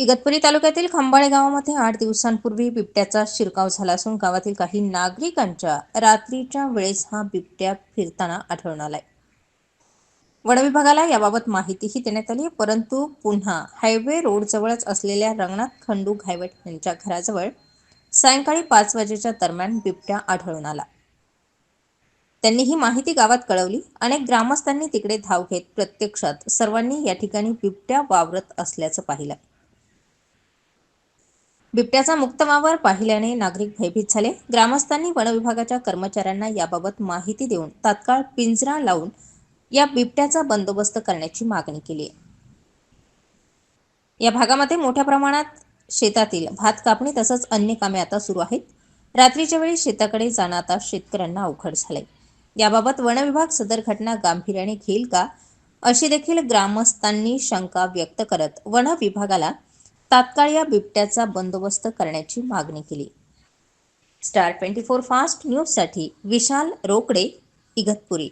इगतपुरी तालुक्यातील खंबाळे गावामध्ये आठ दिवसांपूर्वी बिबट्याचा शिरकाव झाला असून गावातील काही नागरिकांच्या रात्रीच्या वेळेस हा बिबट्या फिरताना आढळून आलाय. वनविभागाला याबाबत माहितीही देण्यात आली परंतु पुन्हा हायवे रोडजवळच असलेल्या रंगनाथ खंडू घायवट यांच्या घराजवळ सायंकाळी पाच वाजेच्या दरम्यान बिबट्या आढळून आला. त्यांनी ही माहिती गावात कळवली. अनेक ग्रामस्थांनी तिकडे धाव घेत प्रत्यक्षात सर्वांनी या ठिकाणी बिबट्या वावरत असल्याचं पाहिलं बिबट्याचा मुक्त वावर पाहिल्याने नागरिक भयभीत झाले. ग्रामस्थांनी वनविभागाच्या कर्मचाऱ्यांना याबाबत माहिती देऊन तात्काळ पिंजरा लावून या बिबट्याचा बंदोबस्त करण्याची मागणी केली. या भागामध्ये मोठ्या प्रमाणात शेतातील भात कापणी तसंच अन्य कामे आता सुरू आहेत. रात्रीच्या वेळी शेताकडे जाणं आता शेतकऱ्यांना अवघड झालंय. याबाबत वनविभाग सदर घटना गांभीर्याने घेईल का? अशी देखील ग्रामस्थांनी शंका व्यक्त करत वन विभागाला तात्काळ या बिबट्याचा बंदोबस्त करण्याची मागणी केली. स्टार ट्वेंटी फोर फास्ट न्यूजसाठी विशाल रोकडे इगतपुरी